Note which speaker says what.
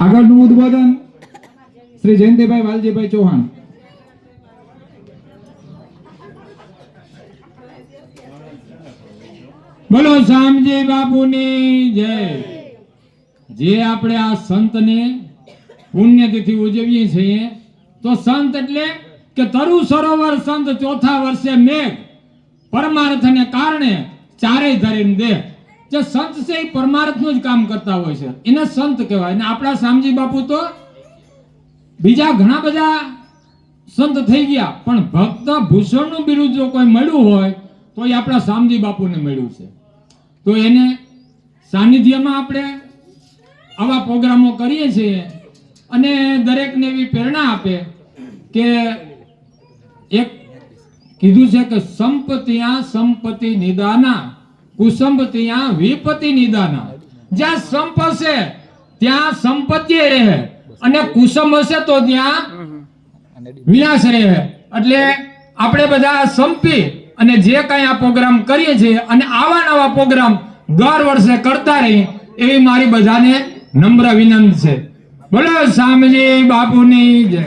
Speaker 1: આગળનું ઉદ્બોધન શ્રી જયંતિભાઈ વાલજીભાઈ ચૌહાણ. બોલો, શામજી બાપુની જય. જે આપણે આ સંતને પુણ્યતિથિ ઉજવીએ છીએ, તો સંત એટલે કે તરુ સરોવર સંત ચોથા વર્ષે મેઘ. પરમાર્થને કારણે ચારેય ધરીને દેહ. જે સંત છે એ પરમાર્થનું જ કામ કરતા હોય છે. એને સંત કહેવાય. અને આપણા શામજી બાપુ તો બીજા ઘણા બધા સંત થઈ ગયા. પણ ભક્ત ભૂષણનું બિરુદ જો કોઈ મળ્યું હોય, તો એ આપણા શામજી બાપુને મળ્યું છે. તો એને સાનિધ્યમાં આપણે આવા પ્રોગ્રામો કરીએ છીએ. અને દરેકને એવી પ્રેરણા આપે કે એક કીધું છે કે સંપત્તિયા સંપત્તિ નિદાના. કુસંપતિયા વિપત્તિ નિદાન. જ્યાં સંપ હશે ત્યાં સંપત્તિ રહે. અને કુસંભ હશે તો ત્યાં વિનાશ રહે. એટલે આપણે બધા સંપી અને જે કાંઈ આ પ્રોગ્રામ કરીએ છીએ અને આવા નવા પ્રોગ્રામ દર વર્ષે કરતા રહી એવી મારી બધાને નમ્ર વિનંતી છે. બોલો, શામજી બાપુની જય.